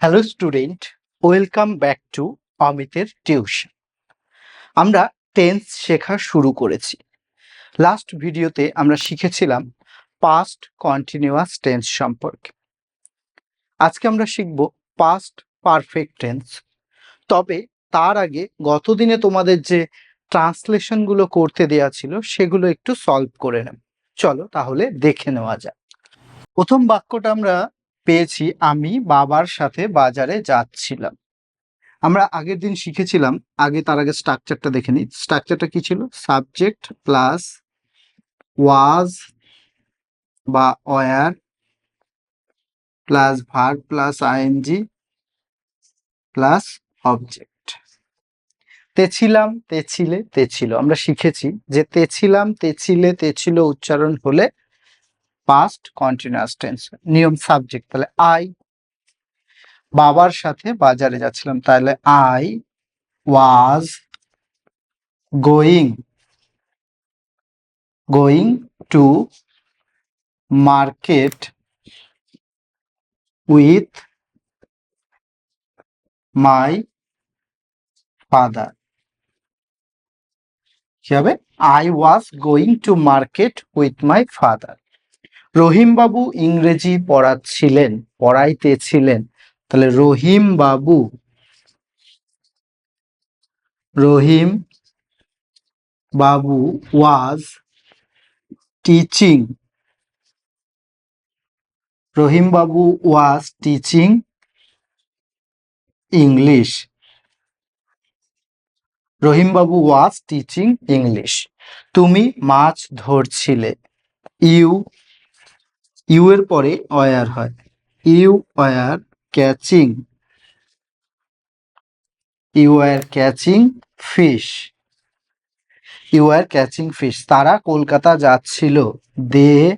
Hello student welcome back to অমিতের tuition আমরা tense শেখা শুরু করেছি। লাস্ট ভিডিওতে আমরা শিখেছিলাম পাস্ট কন্টিনিউয়াস টেন্স সম্পর্কে। আজকে আমরা শিখব পাস্ট পারফেক্ট টেন্স তবে তার আগে গতদিনে তোমাদের যে ট্রান্সলেশনগুলো করতে দেয়া ছিল, সেগুলো একটু সলভ করে নেব চলো তাহলে দেখে নেওয়া যাক। প্রথম বাক্যটা আমরা পেয়েছি, আমি বাবার সাথে বাজারে যাচ্ছিলাম। আমরা আগের দিন শিখেছিলাম, আগে তার আগে স্ট্রাকচারটা দেখে নিই। স্ট্রাকচারটা কি ছিল? সাবজেক্ট প্লাস ওয়াজ বা were plus verb plus I N G plus object তেছিলাম, তেছিলে, তেছিল। আমরা শিখেছি যে তেছিলাম, তেছিলে, তেছিল উচ্চারণ হলে পাস্ট কন্টিনিউয়াস টেন্স নিয়ম সাবজেক্ট তাহলে আই বাবার সাথে বাজারে যাচ্ছিলাম, তাহলে I was going going to market with my father কি হবে? I was going to market with my father Rahim babu ইংরেজি পড়াচ্ছিলেন, পড়াইতেছিলেন। তাহলে রহিম বাবু রহিম বাবু was teaching Rahim Babu was teaching English Rahim Babu was teaching English তুমি মাছ ধরছিলে। You you এর পরে অয়ার হয়। You were catching. You are catching fish. You are catching fish. তারা কলকাতা যাচ্ছিল। They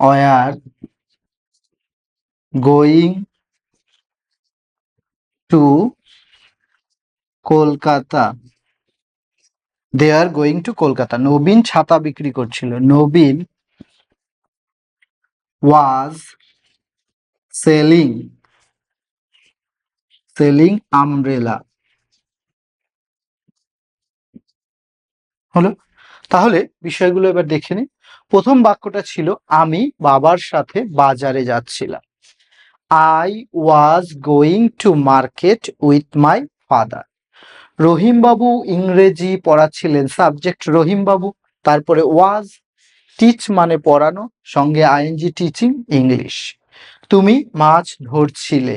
were going to Kolkata. They are going to Kolkata. Nabin ছাতা বিক্রি করছিল। নবীন was selling. Selling umbrella. হলো? তাহলে বিষয়গুলো এবার দেখে নিই প্রথম বাক্যটা ছিল, আমি বাবার সাথে বাজারে যাচ্ছিলাম। I was going to market with my father Rahim babu ইংরেজি পড়াচ্ছিলেন সাবজেক্ট রহিম বাবু তারপরে ওয়াজ টিচ মানে পড়ানো, সঙ্গে I N G teaching English তুমি মাছ ধরছিলে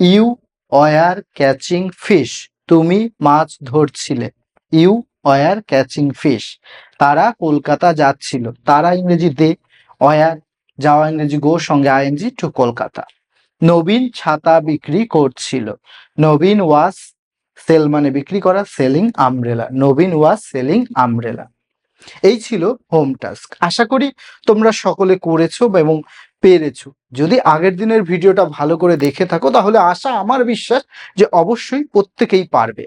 ইউ অয়ার ক্যাচিং ফিশ তুমি মাছ ধরছিলে ইউ অয়ার ক্যাচিং ফিশ তারা কলকাতা যাচ্ছিল, তারা ইংরেজি দে অয়ার যাওয়া ইংরেজি গো সঙ্গে আইএনজি টু কলকাতা। নবীন ছাতা বিক্রি করছিল। নবীন ওয়াজ সেল মানে বিক্রি করা selling umbrella Nabin was selling umbrella এই ছিল হোম টাস্ক। আশা করি তোমরা সকলে করেছ এবং পেরেছ। যদি আগের দিনের ভিডিওটা ভালো করে দেখে থাকো, তাহলে আশা, আমার বিশ্বাস যে অবশ্যই প্রত্যেকেই পারবে।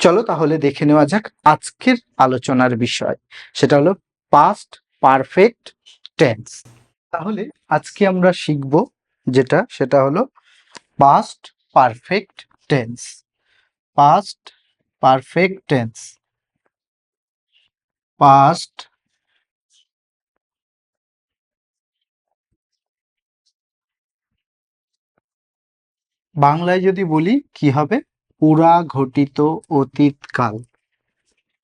চলো তাহলে দেখে নেওয়া যাক আজকের আলোচনার বিষয়। সেটা হলো পাস্ট পারফেক্ট টেন্স তাহলে আজকে আমরা শিখব যেটা, সেটা হলো past perfect tense past perfect tense past বাংলায় যদি বলি, কি হবে? পুরা ঘটিত অতীতকাল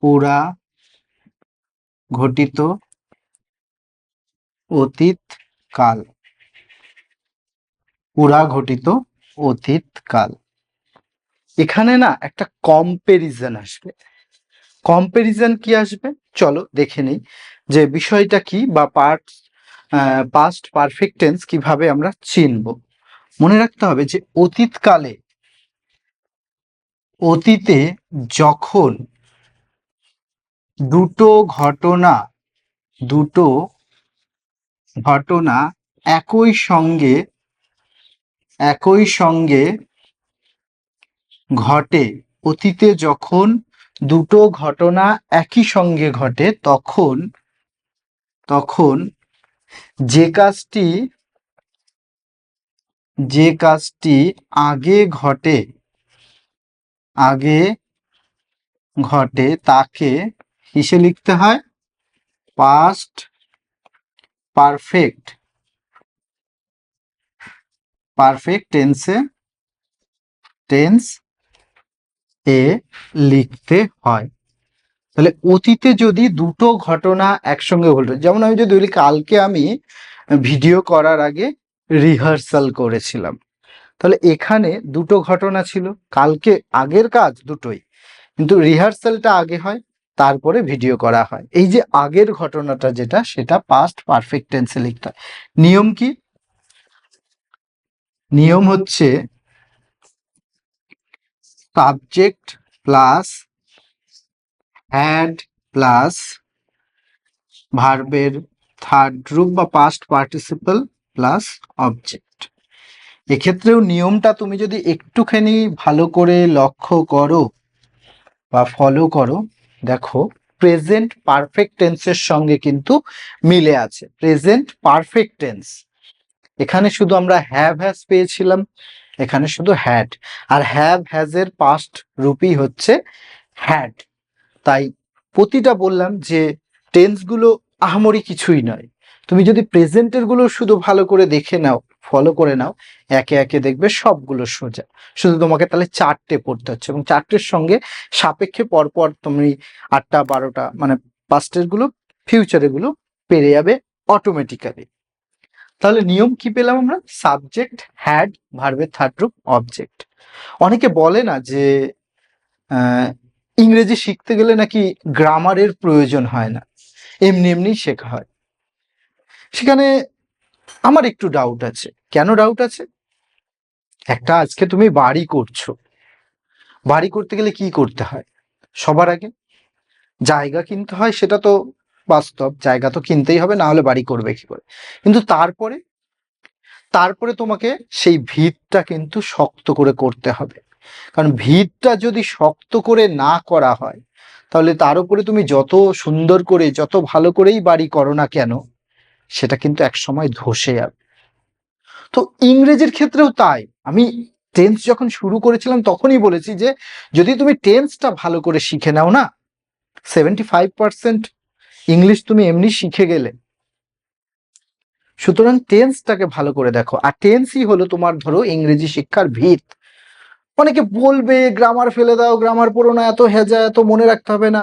পুরা ঘটিত অতীতকাল পুরা ঘটিত অতীতকাল এখানে না একটা কম্পেরিজন আসবে। কম্পেরিজন কি আসবে? চলো দেখে নিই যে বিষয়টা কি বা পার্ট পাস্ট পারফেক্ট টেন্স কীভাবে আমরা চিনব। মনে রাখতে হবে যে অতীতকালে, অতীতে যখন দুটো ঘটনা দুটো ঘটনা একই সঙ্গে একই সঙ্গে ঘটে, অতীতে যখন দুটো ঘটনা একই সঙ্গে ঘটে, তখন তখন যে কাজটি যে কাজটি আগে ঘটে আগে ঘটে তাকে কিসে লিখতে হয়? পাস্ট পারফেক্ট পারফেক্ট টেন্সে টেন্স এ লিখতে হয়। তাহলে অতীতে যদি দুটো ঘটনা একসঙ্গে ঘটে, যেমন আমি যদি বলি কালকে আমি ভিডিও করার আগে রিহার্সাল করেছিলাম। তাহলে এখানে দুটো ঘটনা ছিল, কালকে আগের কাজ দুটোই, কিন্তু রিহার্সালটা আগে হয়, তারপরে ভিডিও করা হয়। এই যে আগের ঘটনাটা যেটা, সেটা পাস্ট পারফেক্ট টেন্সে লিখতে হয়। নিয়ম কি? নিয়ম হচ্ছে সাবজেক্ট প্লাস হ্যাড প্লাস ভার্বের থার্ড গ্রুপ বা পাস্ট পার্টিসিপল প্লাস অবজেক্ট এক্ষেত্রেও নিয়মটা তুমি যদি একটুখানি ভালো করে লক্ষ্য করো বা ফলো করো, দেখো প্রেজেন্ট পারফেক্ট টেন্সের সঙ্গে কিন্তু মিলে আছে। প্রেজেন্ট পারফেক্ট টেন্স এখানে শুধু আমরা হ্যাভ হ্যাজ পেয়েছিলাম। এখানে শুধু হ্যাড আর হ্যাভ হ্যাজ এর পাস্ট রূপই হচ্ছে হ্যাড তাই প্রতিটা বললাম যে টেন্সগুলো আহামরি কিছুই নয়। তুমি যদি প্রেজেন্টেরগুলো শুধু ভালো করে দেখে নাও ফলো করে নাও, একে একে দেখবে সবগুলো সোজা। শুধু তোমাকে তাহলে চারটে পড়তে হচ্ছে এবং চারটের সঙ্গে সাপেক্ষে পরপর তুমি আটটা, বারোটা মানে পাস্টেরগুলো ফিউচারেরগুলো পেরে যাবে অটোমেটিক্যালি তাহলে নিয়ম কি পেলাম আমরা? সাবজেক্ট হ্যাড ভার্বের থার্ড রূপ অবজেক্ট অনেকে বলে না যে ইংরেজি শিখতে গেলে নাকি গ্রামারের প্রয়োজন হয় না। এমনি এমনি শেখা হয়। সেখানে আমার একটু ডাউট আছে। কেন ডাউট আছে? একটা আজকে তুমি বাড়ি করছ। বাড়ি করতে গেলে কি করতে হয়? সবার আগে জায়গা কিনতে হয়, সেটা তো বাস্তব, জায়গা তো কিনতেই হবে না হলে বাড়ি করবে কি করে? কিন্তু তারপরে তারপরে তোমাকে সেই ভিতটা কিন্তু শক্ত করে করতে হবে। কারণ ভিতটা যদি শক্ত করে না করা হয়, তাহলে তার উপরে তুমি যত সুন্দর করে, যত ভালো করেই বাড়ি করো না কেন, সেটা কিন্তু এক সময় ধসে যাবে। তো ইংরেজির ক্ষেত্রেও তাই। আমি টেন্স যখন শুরু করেছিলাম, তখনই বলেছি যে, যদি তুমি টেন্সটা ভালো করে শিখে নাও না সেভেন্টি ফাইভ পার্সেন্ট ইংলিশ তুমি এমনি শিখে গেলে। সুতরাং টেন্সটাকে ভালো করে দেখো। আর টেন্সই হলো তোমার ধরো ইংরেজি শিক্ষার ভিত। অনেকে বলবে গ্রামার ফেলে দাও গ্রামার পড়ো না, এত হেজা এত মনে রাখতে হবে না।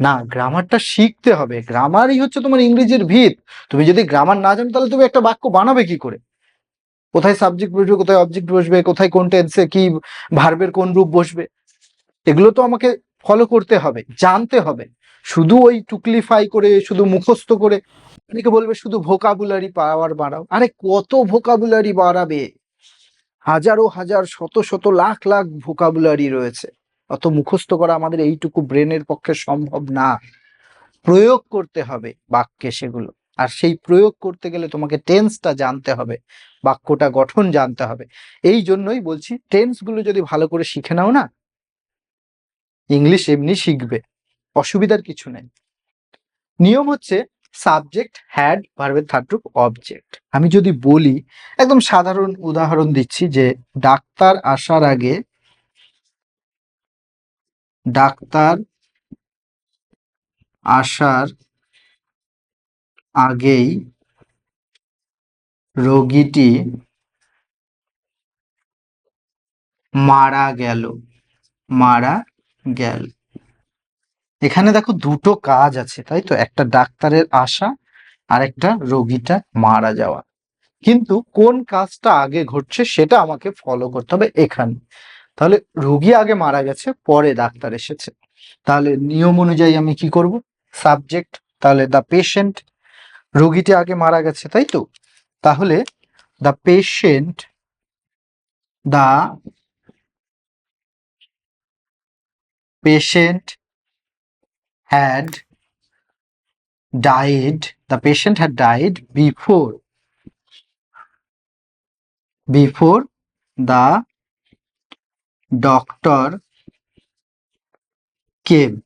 না, গ্রামারটা শিখতে হবে। গ্রামারই হচ্ছে তোমার ইংরেজির ভিত। তুমি যদি গ্রামার না জানো, তাহলে তুমি একটা বাক্য বানাবে কি করে? কোথায় সাবজেক্ট বসবে, কোথায় অবজেক্ট বসবে, কোথায় কোন টেন্সে কি ভার্বের কোন রূপ বসবে? এগুলো তো আমাকে ফলো করতে হবে, জানতে হবে। শুধু ওই টুকলিফাই করে, শুধু মুখস্থ করে, অনেকে বলবে শুধু ভোকাবুলারি পাওয়ার বাড়াও। আরে কত ভোকাবুলারি বাড়াবে? হাজারো হাজার, শত শত লাখ লাখ ভোকাবুলারি রয়েছে। অত মুখস্থ করা আমাদের এইটুকু ব্রেনের পক্ষে সম্ভব না। প্রয়োগ করতে হবে বাক্যে সেগুলো। আর সেই প্রয়োগ করতে গেলে তোমাকে টেন্সটা জানতে হবে, বাক্যটা গঠন জানতে হবে। এই জন্যই বলছি টেন্সগুলো যদি ভালো করে শিখে নাও না ইংলিশ এমনি শিখবে। অসুবিধার কিছু নেই। নিয়ম হচ্ছে সাবজেক্ট হ্যাড ভার্বের থার্ড রূপ অবজেক্ট আমি যদি বলি, একদম সাধারণ উদাহরণ দিচ্ছি যে ডাক্তার আসার আগে ডাক্তার আসার আগেই রোগীটি মারা গেল মারা গেল। এখানে দেখো দুটো কাজ আছে, তাই তো? একটা ডাক্তারের আসা আর একটা রোগীটা মারা যাওয়া। কিন্তু কোন কাজটা আগে ঘটছে সেটা আমাকে ফলো করতে হবে এখানে। তাহলে রোগী আগে মারা গেছে, পরে ডাক্তার এসেছে। তাহলে নিয়ম অনুযায়ী আমি কি করব? সাবজেক্ট তাহলে দ্য পেশেন্ট রোগীটি আগে মারা গেছে, তাই তো? তাহলে the patient the patient had died the patient had died before before the doctor came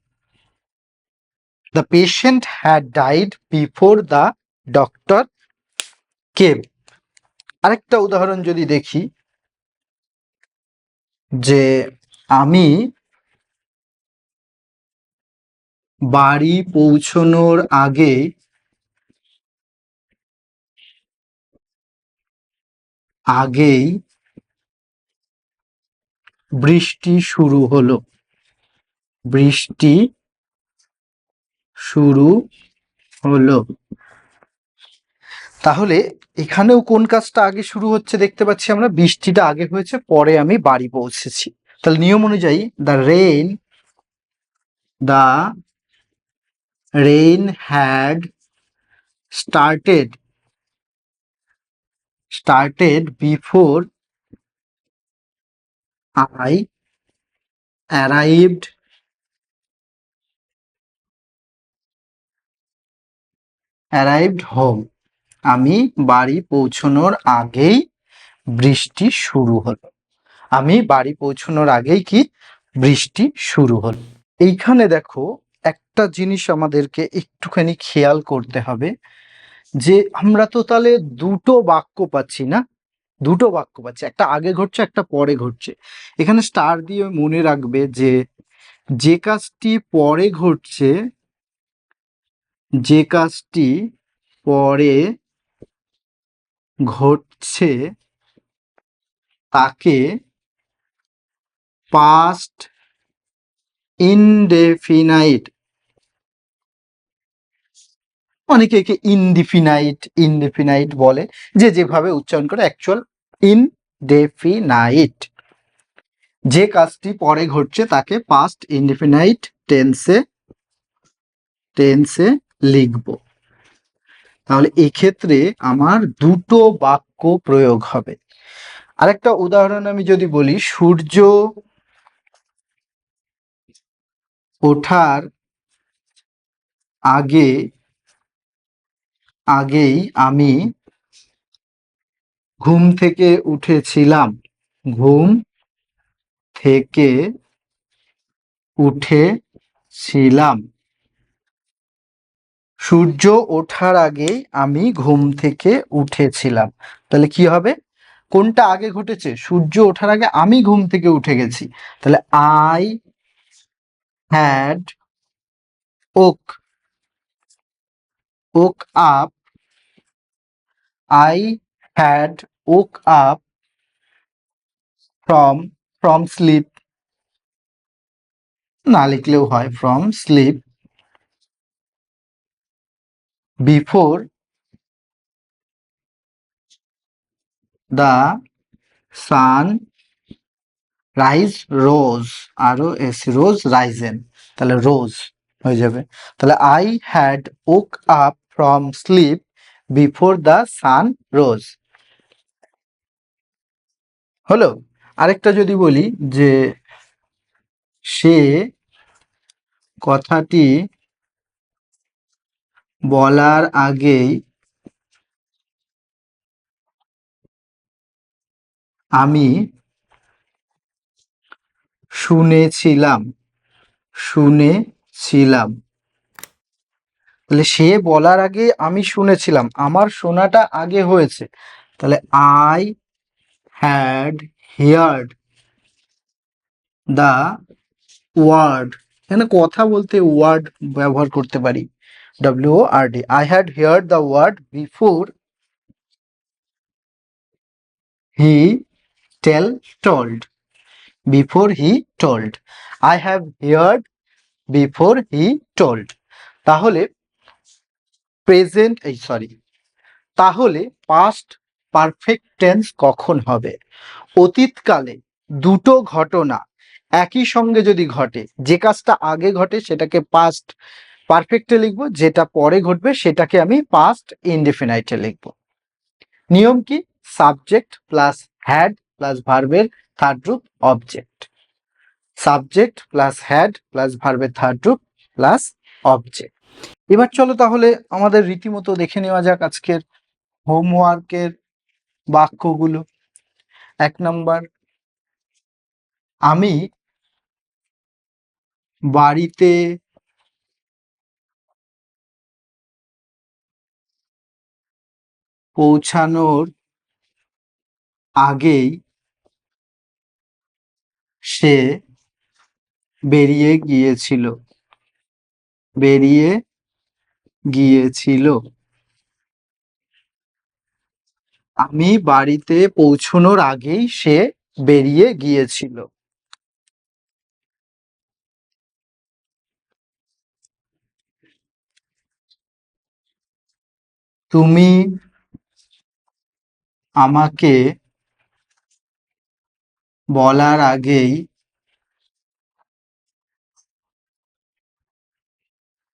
the patient had died before the doctor came আরেকটা উদাহরণ যদি দেখি যে আমি বাড়ি পৌঁছনোর আগে আগেই বৃষ্টি শুরু হলো। বৃষ্টি শুরু হলো। তাহলে এখানেও কোন কাজটা আগে শুরু হচ্ছে দেখতে পাচ্ছি আমরা? বৃষ্টিটা আগে হয়েছে, পরে আমি বাড়ি পৌঁছেছি। তাহলে নিয়ম অনুযায়ী the rain the rain had started started before I arrived. Arrived home. আমি বাড়ি পৌঁছানোর আগেই বৃষ্টি শুরু হলো। আমি বাড়ি পৌঁছানোর আগেই কি? বৃষ্টি শুরু হলো। এইখানে দেখো একটা জিনিস আমাদেরকে একটুখানি খেয়াল করতে হবে, যে আমরা তো তাহলে দুটো বাক্য পাচ্ছি না? দুটো বাক্য পাচ্ছি, একটা আগে ঘটছে, একটা পরে ঘটছে। এখানে স্টার দিয়ে মনে রাখবে যে যে কাজটি পরে ঘটছে, যে কাজটি পরে ঘটছে, তাকে পাস্ট ইনডেফিনাইট অনেকে একে ইনডিফিনাইট ইনডেফিনাইট বলে, যে যেভাবে উচ্চারণ করে অ্যাকচুয়াল ইনডেফিনাইট যে কাজটি পরে ঘটছে তাকে পাস্ট ইনডেফিনাইট টেন্সে টেন্সে লিখব। তাহলে এক্ষেত্রে আমার দুটো বাক্য প্রয়োগ হবে। আরেকটা উদাহরণ আমি যদি বলি, সূর্য ওঠার আগে, আগেই আমি ঘুম থেকে উঠেছিলাম। ঘুম থেকে উঠেছিলাম। সূর্য ওঠার আগে আমি ঘুম থেকে উঠেছিলাম। তাহলে কি হবে? কোনটা আগে ঘটেছে? সূর্য ওঠার আগে আমি ঘুম থেকে উঠে গেছি। তাহলে I had woke woke up I had woke up from from sleep না লিখলেও হয় from sleep before the sun rise, rose, R O S, rose risen. তাহলে রোজ হয়ে যাবে। তাহলে I had woke up from sleep before the sun rose. হলো, আরেকটা যদি বলি যে সে কথাটি বলার আগেই আমি শুনেছিলাম শুনেছিলাম। তাহলে সে বলার আগে আমি শুনেছিলাম, আমার শোনাটা আগে হয়েছে। তাহলে I had heard the word এখানে কথা বলতে ওয়ার্ড ব্যবহার করতে পারি। W R D I had heard the word before he tell told before he told I have heard before he told তাহলে প্রেজেন্ট এই সরি তাহলে পাস্ট পারফেক্ট টেন্স কখন হবে? অতীতকালে দুটো ঘটনা একই সঙ্গে যদি ঘটে, যে কাজটা আগে ঘটে সেটাকে পাস্ট পারফেক্টে লিখব, যেটা পরে ঘটবে সেটাকে আমি পাস্ট ইনডিফিনাইটে লিখব। নিয়ম কি? সাবজেক্ট প্লাস হ্যাড প্লাস ভার্বের থার্ড রূপ object subject plus had plus ভার্বের থার্ড রূপ প্লাস অবজেক্ট এবার চলো তাহলে আমাদের রীতিমতো দেখে নেওয়া যাক আজকের হোমওয়ার্কের বাক্যগুলো। এক নম্বর আমি বাড়িতে পৌঁছানোর আগেই সে বেরিয়ে গিয়েছিল। বেরিয়ে গিয়েছিল। আমি বাড়িতে পৌঁছানোর আগেই সে বেরিয়ে গিয়েছিল। তুমি আমাকে বলার আগেই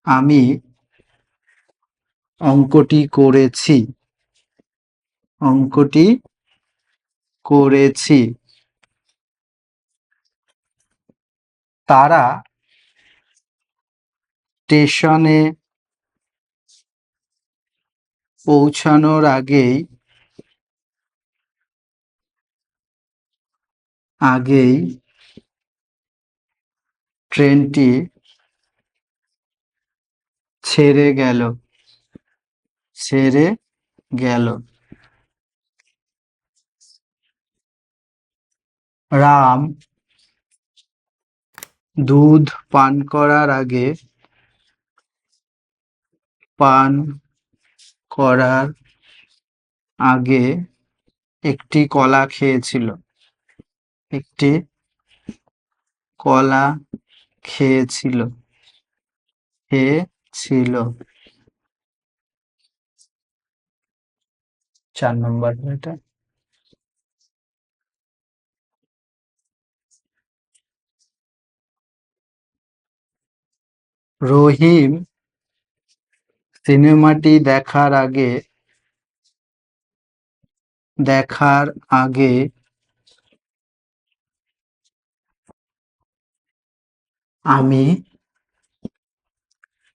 আমি অঙ্কটি করেছি। অঙ্কটি করেছি। তারা স্টেশনে পৌঁছানোর আগেই আগেই ট্রেনটি ছেড়ে গেল ছেড়ে গেল। রাম দুধ পান করার আগে পান করার আগে একটি কলা খেয়েছিল। একটি কলা খেয়েছিল খেয়েছিল। চার নম্বর এটা রহিম সিনেমাটি দেখার আগে দেখার আগে আমি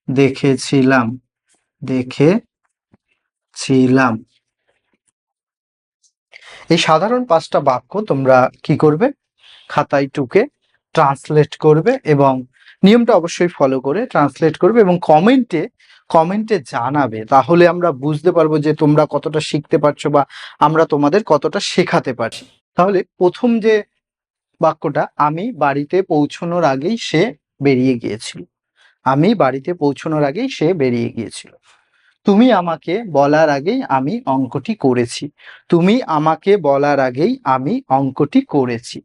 দেখেছিলাম দেখেছিলাম। এই সাধারণ পাঁচটা বাক্য তোমরা কি করবে? খাতায় টুকে ট্রান্সলেট করবে এবং নিয়মটা অবশ্যই ফলো করে ট্রান্সলেট করবে এবং কমেন্টে কমেন্টে জানাবে। তাহলে আমরা বুঝতে পারব যে তোমরা কতটা শিখতে পারছ বা আমরা তোমাদের কতটা শেখাতে পারছি। তাহলে প্রথম যে বাক্যটা, আমি বাড়িতে পৌঁছানোর আগেই সে বেরিয়ে গিয়েছিল। আমি বাড়িতে পৌঁছানোর আগেই সে বেরিয়ে গিয়েছিল। তুমি আমাকে বলার আগেই আমি অঙ্কটি করেছি। তুমি আমাকে বলার আগেই আমি অঙ্কটি করেছি।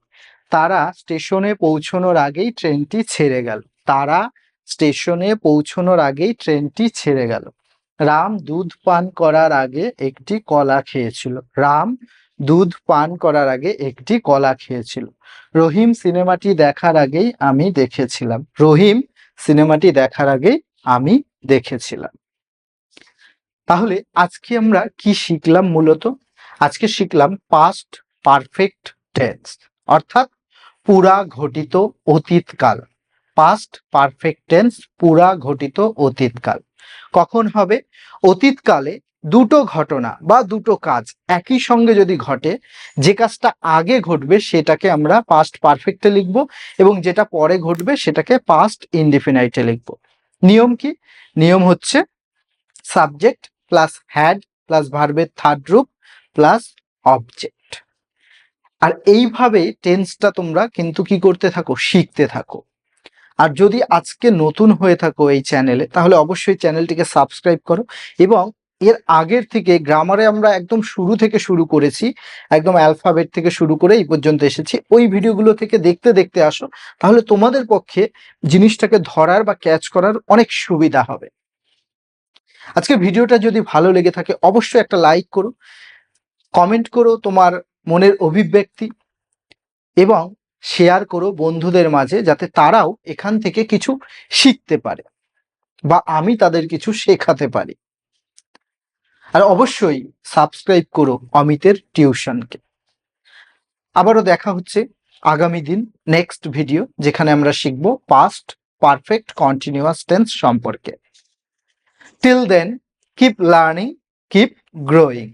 তারা স্টেশনে পৌঁছানোর আগেই ট্রেনটি ছেড়ে গেল। তারা স্টেশনে পৌঁছানোর আগেই ট্রেনটি ছেড়ে গেল। রাম দুধ পান করার আগে একটি কলা খেয়েছিল। রাম দুধ পান করার আগে একটি কলা খেয়েছিল। রহিম সিনেমাটি দেখার আগেই আমি দেখেছিলাম। রহিম সিনেমাটি দেখার আগেই আমি দেখেছিলাম। তাহলে আজকে আমরা কি শিখলাম মূলত? আজকে শিখলাম পাস্ট পারফেক্ট টেন্স অর্থাৎ পুরা ঘটিত অতীতকাল পাস্ট পারফেক্ট টেন্স পুরা ঘটিত অতীতকাল কখন হবে? অতীতকালে দুটো ঘটনা বা দুটো কাজ একই সঙ্গে যদি ঘটে, যে কাজটা আগে ঘটবে সেটাকে আমরা পাস্ট পারফেক্টে লিখব এবং যেটা পরে ঘটবে সেটাকে পাস্ট ইনডিফিনাইটে লিখব। নিয়ম কি? নিয়ম হচ্ছে সাবজেক্ট প্লাস হ্যাড প্লাস ভার্বের থার্ড রূপ প্লাস অবজেক্ট আর এইভাবে টেন্সটা তোমরা কিন্তু কি করতে থাকো? শিখতে থাকো। আর যদি আজকে নতুন হয়ে থাকো এই চ্যানেলে তাহলে অবশ্যই চ্যানেলটিকে সাবস্ক্রাইব করো এবং এর আগের থেকে গ্রামারে আমরা একদম শুরু থেকে শুরু করেছি, একদম অ্যালফাবেট থেকে শুরু করে এই পর্যন্ত এসেছি। ওই ভিডিওগুলো থেকে দেখতে দেখতে আসো, তাহলে তোমাদের পক্ষে জিনিসটাকে ধরার বা ক্যাচ করার অনেক সুবিধা হবে। আজকে ভিডিওটা যদি ভালো লেগে থাকে, অবশ্যই একটা লাইক করো কমেন্ট করো তোমার মনের অভিব্যক্তি এবং শেয়ার করো বন্ধুদের মাঝে যাতে তারাও এখান থেকে কিছু শিখতে পারে বা আমি তাদের কিছু শেখাতে পারি। আর অবশ্যই সাবস্ক্রাইব করো অমিতের টিউশনকে আবারও দেখা হচ্ছে আগামী দিন নেক্সট ভিডিও যেখানে আমরা শিখব পাস্ট পারফেক্ট কন্টিনিউয়াস টেন্স সম্পর্কে। Till then keep learning keep growing